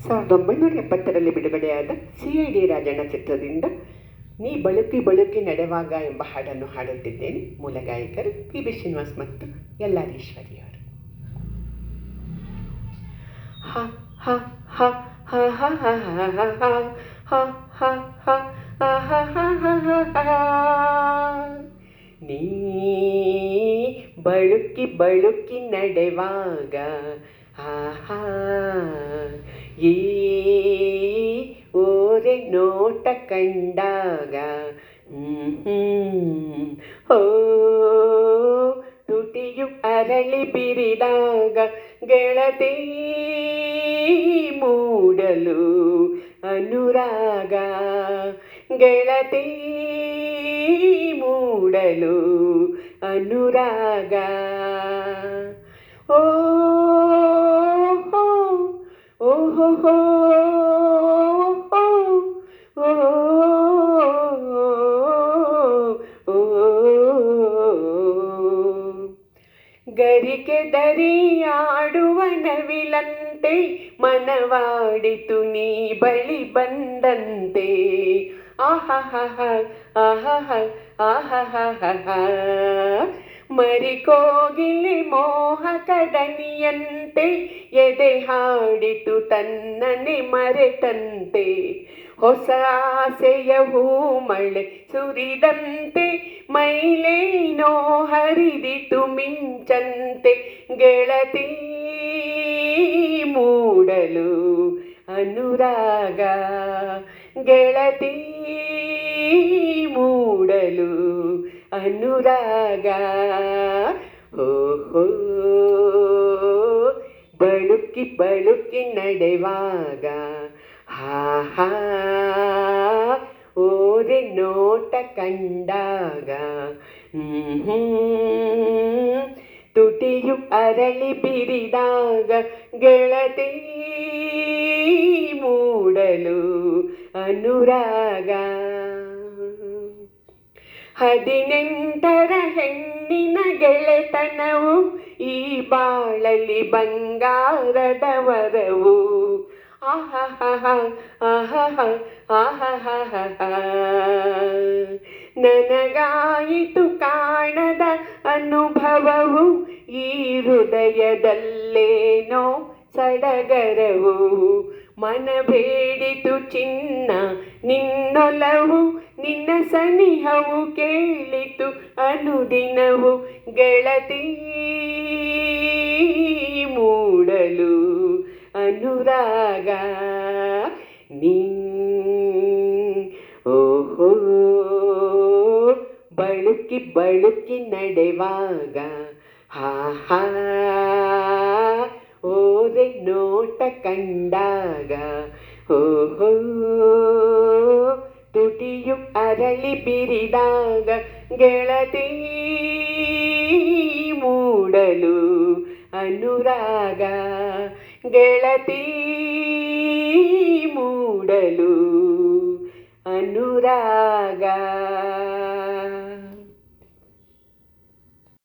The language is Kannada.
ಸಾವಿರದ ಒಂಬೈನೂರ ಎಪ್ಪತ್ತರಲ್ಲಿ ಬಿಡುಗಡೆಯಾದ ಸಿ ಐ ಡಿ ರಾಜಣ್ಣ ಚಿತ್ರದಿಂದ ನೀ ಬಳುಕಿ ಬಳುಕಿ ನಡೆವಾಗ ಎಂಬ ಹಾಡನ್ನು ಹಾಡುತ್ತಿದ್ದೇನೆ ಮೂಲ ಗಾಯಕರು ಪಿ ಬಿ ಶ್ರೀನಿವಾಸ್ ಮತ್ತು ಅವರು ಹ ಹ ಹ ಹ ಹ ಹ ಹ ಹ ಹ ಹ ಹ ಹ ಹ ಹ ಹ ಹ ನೀ ಬಳುಕಿ ಬಳುಕಿ ನಡೆವಾಗ ಆಹಾ ಈ ಓರೆ ನೋಟ ಕಂಡಾಗ. ಓ ತುಟಿಯು ಅರಳಿ ಬಿರಿದಾಗ ಗೆಳತಿ ಮೂಡಲು ಅನುರಾಗ ಗೆಳತಿ ಮೂಡಲು ಅನುರಾಗ ಗರಿಕೆದರಿಯಾಡುವನವಿಲಂತೆ ಮನವಾಡಿತು ನೀ ಬಳಿ ಬಂದಂತೆ ಮೋಹ ಮರಿಕೋಗಿಲೆ ಮೋಹಕ ದನಿಯಂತೆ, ಎದೆ ಹಾಡಿತು ತನ್ನನೆ ಮರೆತಂತೆ. ಹೊಸ ಆಸೆಯ ಹೂಮಳೆ ಸುರಿದಂತೆ, ಮೈಲೇನೋ ಹರಿದಿತು ಮಿಂಚಂತೆ. ಗೆಳತಿ ಮೂಡಲು ಅನುರಾಗ, ಗೆಳತಿ ಮೂಡಲು ಅನುರಾಗ. ಓಹೋ ಬಳುಕಿ ಬಳುಕಿ ನಡೆವಾಗ. ಹಾ ಹಾ ನೋಟ ಕಂಡಾಗ. ತುಟಿಯು ಅರಳಿ ಬಿರಿದಾಗ ಗೆಳತಿ. ಮೂಡಲು ಅನುರಾಗ. ಹದಿನೆಂಟರ ಹೆಣ್ಣಿನ ಗೆಳೆತನವು ಈ ಬಾಳಲಿ ಬಂಗಾರದ ವರವು. ಆಹಹ ಆಹಹ ಆಹಹ ನನಗಾಯಿತು ಕಾಣದ ಅನುಭವವು ಈ ಹೃದಯದಲ್ಲೇನೋ ಸಡಗರವು ಮನ ಬೇಡಿತು ಚಿನ್ನ ನಿನ್ನೊಲವು, ನಿನ್ನ ಸನಿಹವು ಕೇಳಿತು ಅನುದಿನವು ಗೆಳತಿ ಮೂಡಲು ಅನುರಾಗ ನೀ. ಓಹೋ, ಬಳುಕಿ ಬಳುಕಿ ನಡೆವಾಗ, ಹಾ ಹಾ. ಕಂಡಾಗ ಓಹೋ ತುಟಿಯು ಅರಳಿ ಬಿರಿದಾಗ ಗೆಳತಿ ಮೂಡಲು ಅನುರಾಗ ಗೆಳತಿ ಮೂಡಲು ಅನುರಾಗ.